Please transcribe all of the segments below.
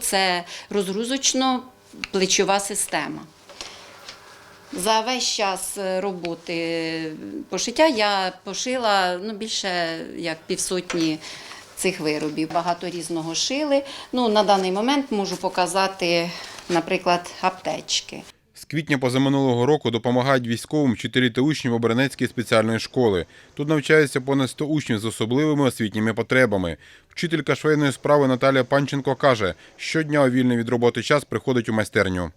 Це розгрузочно-плечова система. За весь час е, роботи пошиття я пошила ну, більше як півсотні цих виробів. Багато різного шили. Ну, на даний момент можу показати, наприклад, аптечки. З квітня позаминулого року допомагають військовим вчителі та учні Оборонецької спеціальної школи. Тут навчається понад 100 учнів з особливими освітніми потребами. Вчителька швейної справи Наталія Панченко каже, щодня у вільний від роботи час приходить у майстерню.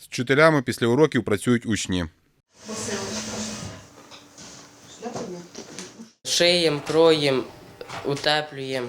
З вчителями після уроків працюють учні. Шиєм, кроєм, утеплюємо.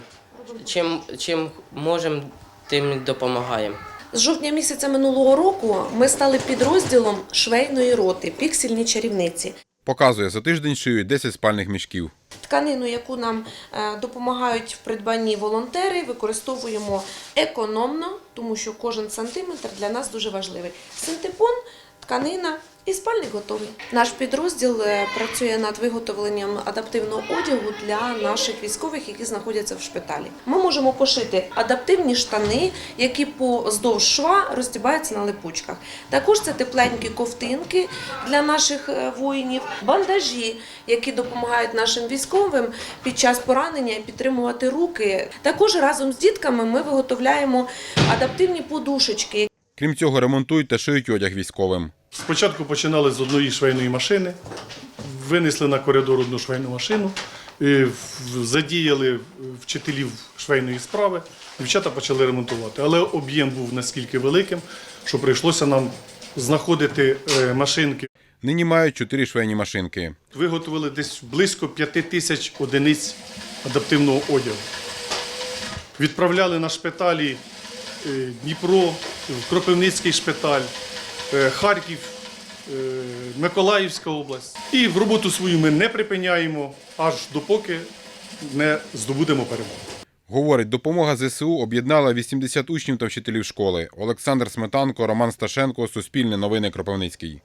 Чим, чим можемо, тим і допомагаємо. З жовтня місяця минулого року ми стали підрозділом швейної роти Піксельні чарівниці. Показує, за тиждень шиють 10 спальних мішків. Тканину, яку нам е, допомагають в придбанні волонтери, використовуємо економно, тому що кожен сантиметр для нас дуже важливий. Синтепон, тканина і спальник готовий. Наш підрозділ е, працює над виготовленням адаптивного одягу для наших військових, які знаходяться в шпиталі. Ми можемо пошити адаптивні штани, які поздовж шва розтібаються на липучках. Також це тепленькі ковтинки для наших е, воїнів, бандажі, які допомагають нашим військовим під час поранення підтримувати руки. Також разом з дітками ми виготовляємо адаптивні подушечки, Крім цього, ремонтують та шиють одяг військовим. Спочатку починали з одної швейної машини, винесли на коридор одну швейну машину, задіяли вчителів швейної справи. Дівчата почали ремонтувати. Але об'єм був наскільки великим, що прийшлося нам знаходити е, машинки. Нині мають 4 швейні машинки. Виготовили десь близько 5 тисяч одиниць адаптивного одягу. Відправляли на шпиталі е, Дніпро, в Кропивницький шпиталь, Харків, е, Миколаївська область. І в роботу свою ми не припиняємо, аж допоки не здобудемо перемогу. Говорить, допомога ЗСУ об'єднала 80 учнів та вчителів школи. Олександр Сметанко, Роман Сташенко, Суспільне новини Кропивницький.